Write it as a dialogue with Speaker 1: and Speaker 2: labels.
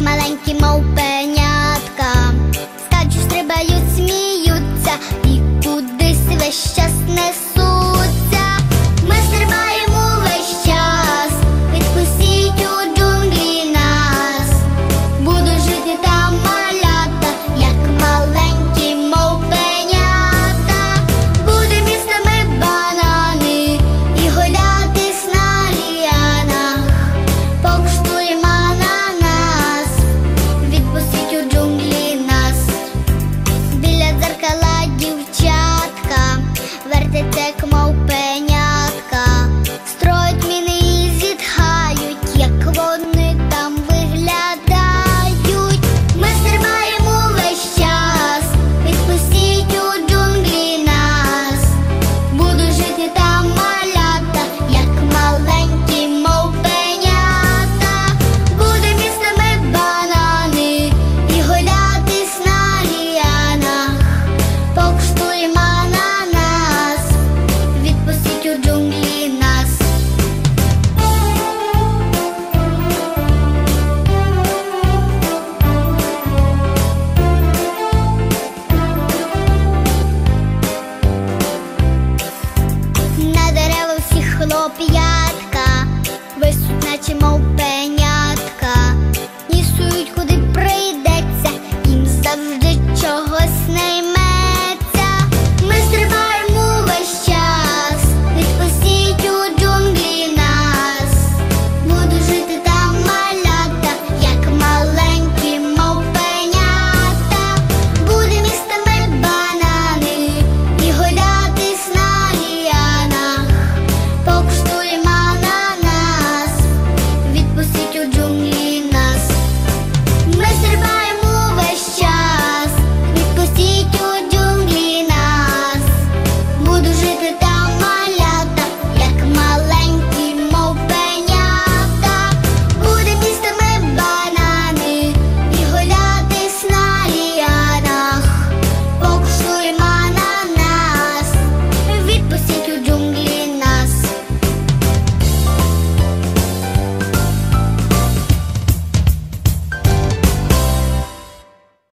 Speaker 1: maleńki małpek the deck до п'ятка, висуть, наче мов пень.